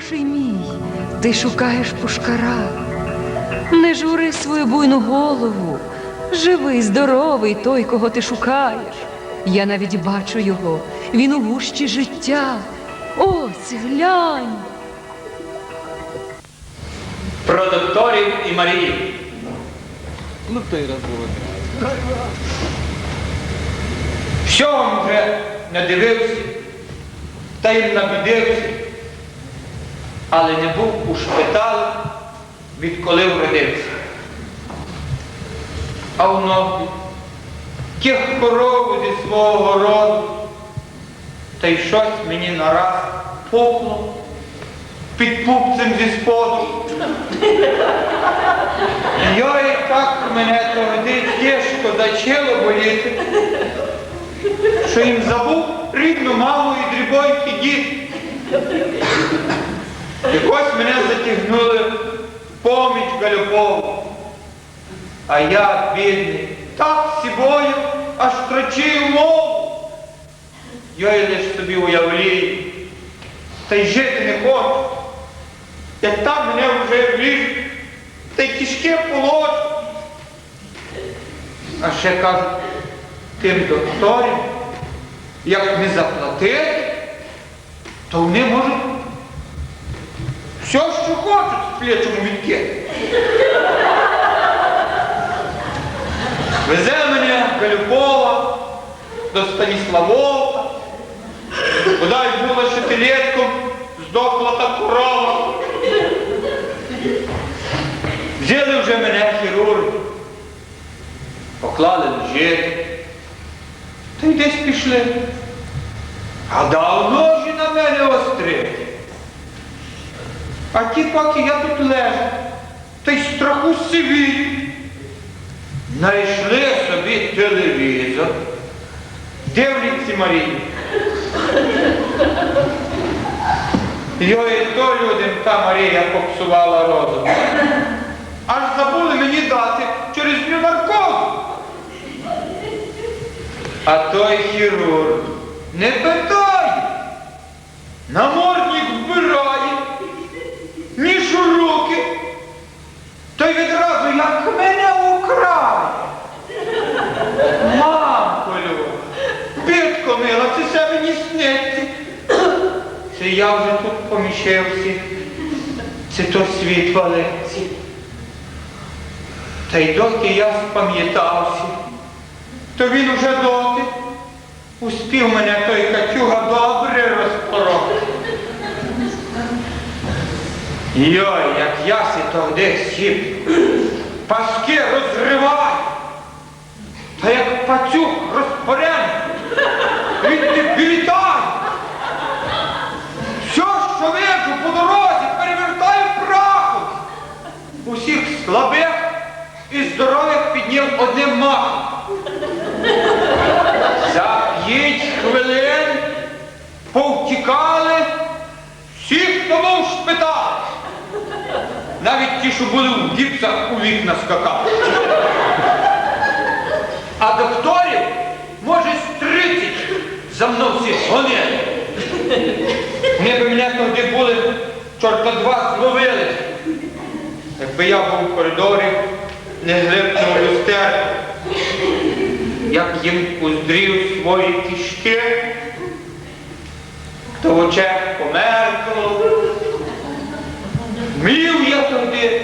хороший мій, ти шукаєш пушкара. Не жури свою буйну голову. Живий, здоровий той, кого ти шукаєш. Я навіть бачу його, він у гущі життя. Ось глянь. Про докторів і Марію. Ну той раз було. Всього вже не дивився, та й набідився, але не був у шпиталі, відколи вродився. А в ноги тих корову зі свого городу, та й щось мені нараз пухло під пупцем зі споду. Йой, так мене тоді тяжко зачало боліти, що їм забув рідну маму і дрібойки дід. Якось мене затягнули в поміч галюпову. А я, бідний, так сібою, аж трочив мову. Я й лиш собі уявлію, та й жити не хочу. Як там мене вже вліжуть, та й кішки положать. А ще кажуть, тим докторам, як не заплатити, то вони можуть все, що хочуть з плечому відкинути. Везе мене Галюпова до Станіславовка, бодай було шетилетком, здохла та корова. Взяли вже мене хірурги, поклали лежити, та й десь пішли. А давно ж на мене острити. А ті, поки я тут лежу, та й страху сиві. Знайшли собі телевізор, дивляться Марію. Йой, то людям та Марія попсувала розум. Аж забули мені дати через ню наркозу. А той хірург не питає, намордник вбирає, ніж у руки, то й відразу як мене украє. Мамко Люба, бідко мила, це все мені сниться. Це я вже тут поміщився, це то світ валиться. Та й доки я спам'ятався, то він уже доки успів мене той катюга добре розпорoti. Йой, як я си тоді сів, паски здорових підняв одним махом. За п'ять хвилин повтікали всі, хто був в шпиталі. Навіть ті, що були в гіпсах, у вікна скакали. А докторів, може, з 30 за мною всі гонили. Вони б мене тоді були, чорта два зловили. Якби я був в коридорі, не глибнув люстерку, як їм уздрів свої кішки, то в очах померкло. Мів я тоді,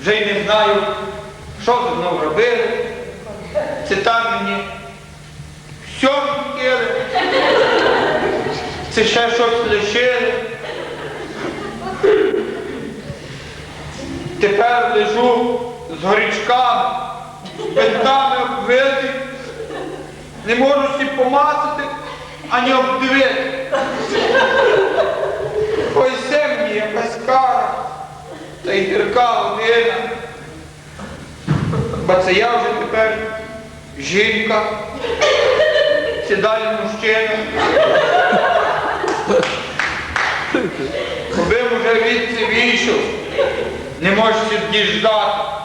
вже й не знаю, що зі мною робили. Це там мені відкрили. Це ще щось лишили. Тепер лежу з горічками, бинтами обвитий, не можу сі помацати, ані обдивити. Ой, це мені якась кара, та й гірка година. Бо це я вже тепер жінка, сідаю мужчина. Коби вже відці вийшов, не можеш діждати.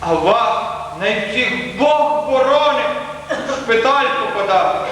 А вас на всіх Бог боронить в шпиталь попадати.